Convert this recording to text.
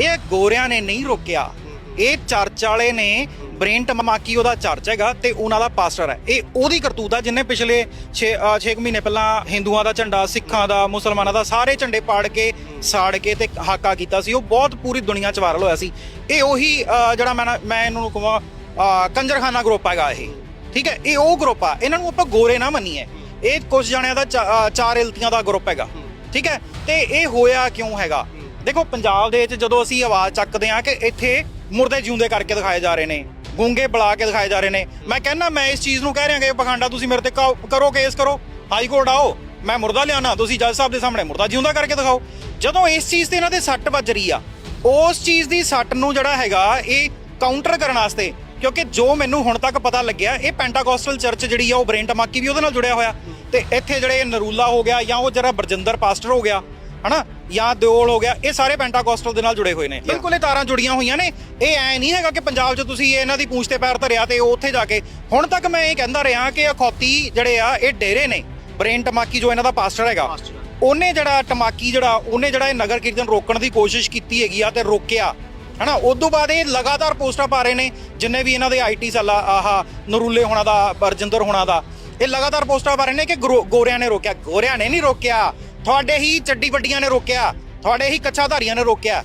ਇਹ ਗੋਰਿਆਂ ਨੇ ਨਹੀਂ ਰੋਕਿਆ। ਇਹ ਚਰਚ ਵਾਲੇ ਨੇ ਬ੍ਰੇਨ ਟਮਾਕੀ ਉਹਦਾ ਚਰਚ ਹੈਗਾ ਤੇ ਉਹਨਾਂ ਦਾ ਪਾਸਟਰ ਹੈ। ਇਹ ਉਹਦੀ ਕਰਤੂਤ ਆ ਜਿੰਨੇ ਪਿਛਲੇ 6 6 ਮਹੀਨੇ ਪਹਿਲਾਂ ਹਿੰਦੂਆਂ ਦਾ ਝੰਡਾ ਸਿੱਖਾਂ ਦਾ ਮੁਸਲਮਾਨਾਂ ਦਾ ਸਾਰੇ ਝੰਡੇ ਪਾੜ ਕੇ ਸਾੜ ਕੇ ਤੇ ਹਾਕਾ ਕੀਤਾ ਸੀ। ਉਹ ਬਹੁਤ ਪੂਰੀ ਦੁਨੀਆ 'ਚ ਵਾਇਰਲ ਹੋਇਆ ਸੀ। ਇਹ ਉਹੀ ਜਿਹੜਾ ਮੈਂ ਨਾ- ਮੈਂ ਇਹਨੂੰ ਨੂੰ ਕਹਾਂ ਅ, ਕੰਜਰਖਾਨਾ ਗਰੁੱਪ ਹੈਗਾ ਇਹ। ਠੀਕ ਹੈ? ਇਹ ਉਹ ਗਰੁੱਪ ਆ। ਇਹਨਾਂ ਨੂੰ ਆਪਾਂ ਗੋਰੇ ਨਾ ਮੰਨੀਏ। ਇਹ ਕੁਝ ਜਣਿਆਂ ਦਾ ਚਾ- ਚਾਰ ਇਲਤੀਆਂ ਦਾ ਗਰੁੱਪ ਹੈਗਾ। ਠੀਕ ਹੈ? ਤੇ ਇਹ ਹੋਇਆ ਕਿਉਂ ਹੈਗਾ? ਦੇਖੋ, ਪੰਜਾਬ ਦੇ ਵਿੱਚ ਜਦੋਂ ਅਸੀਂ ਆਵਾਜ਼ ਚੱਕਦੇ ਆ ਕਿ ਇੱਥੇ ਮੁਰਦੇ ਜਿਉਂਦੇ ਕਰਕੇ ਦਿਖਾਏ ਜਾ ਰਹੇ ਨੇ, ਗੂੰਗੇ ਬੁਲਾ ਕੇ ਦਿਖਾਏ ਜਾ ਰਹੇ ਨੇ, ਮੈਂ ਕਹਿੰਦਾ, ਮੈਂ ਇਸ ਚੀਜ਼ ਨੂੰ ਕਹਿ ਰਿਹਾ ਕਿ ਪਖੰਡਾ ਤੁਸੀਂ ਮੇਰੇ ਤੇ ਕਾਓ- ਕਰੋ, ਕੇਸ ਕਰੋ। ਹਾਈ ਕੋਰਟ ਆਓ, ਮੈਂ ਮੁਰਦਾ ਲਿਆਣਾ ਤੁਸੀਂ ਜੱਜ ਸਾਹਿਬ ਦੇ ਸਾਹਮਣੇ ਮੁਰਦਾ ਜਿਉਂਦਾ ਕਰਕੇ ਦਿਖਾਓ। ਜਦੋਂ ਇਸ ਚੀਜ਼ ਤੇ ਇਹਨਾਂ ਦੇ ਸੱਟ ਵੱਜ ਰਹੀ ਆ, ਉਸ ਚੀਜ਼ ਦੀ ਸੱਟ ਨੂੰ ਜਿਹੜਾ ਹੈਗਾ, ਇਹ ਕਾਊਂਟਰ ਕਰਨ ਵਾਸਤੇ, ਕਿਉਂਕਿ ਜੋ ਮੈਨੂੰ ਹੁਣ ਤੱਕ ਪਤਾ ਲੱਗਿਆ, ਇਹ ਪੈਂਟਾਕੋਸਟਲ ਚਰਚ ਜਿਹੜੀ ਆ, ਉਹ ਬ੍ਰੇਨ ਟਮਾਕੀ ਵੀ ਉਹਦੇ ਨਾਲ ਜੁੜਿਆ ਹੋਇਆ। ਤੇ ਇੱਥੇ ਜਿਹੜੇ ਨਰੂਲਾ ਹੋ ਗਿਆ ਜਾਂ ਉਹ ਜਿਹੜਾ ਬਰਜਿੰਦਰ ਪਾਸਟਰ ਹੋ ਗਿਆ ਹਨਾ? ਜਾਂ ਦਿਓਲ ਹੋ ਗਿਆ। ਇਹ ਸਾਰੇ ਪੈਂਟਾਕੋਸਟਲ ਦੇ ਨਾਲ ਜੁੜੇ ਹੋਏ ਨੇ। ਬਿਲਕੁਲ ਇਹ ਤਾਰਾਂ ਜੁੜੀਆਂ ਹੋਈਆਂ ਨੇ। ਇਹ ਐ ਨਹੀਂ ਹੈਗਾ ਕਿ ਪੰਜਾਬ 'ਚ ਤੁਸੀਂ ਇਹਨਾਂ ਦੀ ਪੂੰਛ ਤੇ ਪੈਰ ਧਰਿਆ ਤੇ ਉਹ ਉੱਥੇ ਜਾ ਕੇ। ਹੁਣ ਤੱਕ ਮੈਂ ਇਹ ਕਹਿੰਦਾ ਰਿਹਾ ਕਿ ਅਖੌਤੀ ਜਿਹੜੇ ਆ ਇਹ ਡੇਰੇ ਨੇ। ਬ੍ਰੇਨ ਟਮਾਕੀ ਜੋ ਇਹਨਾਂ ਦਾ ਪਾਸਟਰ ਹੈਗਾ। ਉਹਨੇ ਜਿਹੜਾ ਟਮਾਕੀ ਜਿਹੜਾ ਉਹਨੇ ਜਿਹੜਾ ਇਹ ਨਗਰ ਕੀਰਤਨ ਰੋਕਣ ਦੀ ਕੋਸ਼ਿਸ਼ ਕੀਤੀ ਹੈਗੀ ਆ ਤੇ ਰੋਕਿਆ। ਹਨਾ? ਉਸ ਤੋਂ ਬਾਅਦ ਇਹ ਲਗਾਤਾਰ ਪੋਸਟਾਂ ਪਾ ਰਹੇ ਨੇ। ਜਿੰਨੇ ਵੀ ਇਹਨਾਂ ਦੇ ਆਈਟੀ ਸਾਲਾ ਆਹਾ ਨਰੂਲੇ ਹੋਣਾ ਦਾ ਬਰਜਿੰਦਰ ਹੋਣਾ ਦਾ। ਇਹ ਲਗਾਤਾਰ ਪੋਸਟਾਂ ਪਾ ਰਹੇ ਨੇ ਕਿ ਗਰੋ- ਗੋਰਿਆਂ ਨੇ ਰੋਕਿਆ। ਗੋਰਿਆਂ ਨੇ ਨਹੀਂ ਰੋਕਿਆ। ਤੁਹਾਡੇ ਹੀ ਚੱਡੀ ਵੱਡੀਆਂ ਨੇ ਰੋਕਿਆ ਤੁਹਾਡੇ ਹੀ ਕੱਛਾਧਾਰੀਆਂ ਨੇ ਰੋਕਿਆ।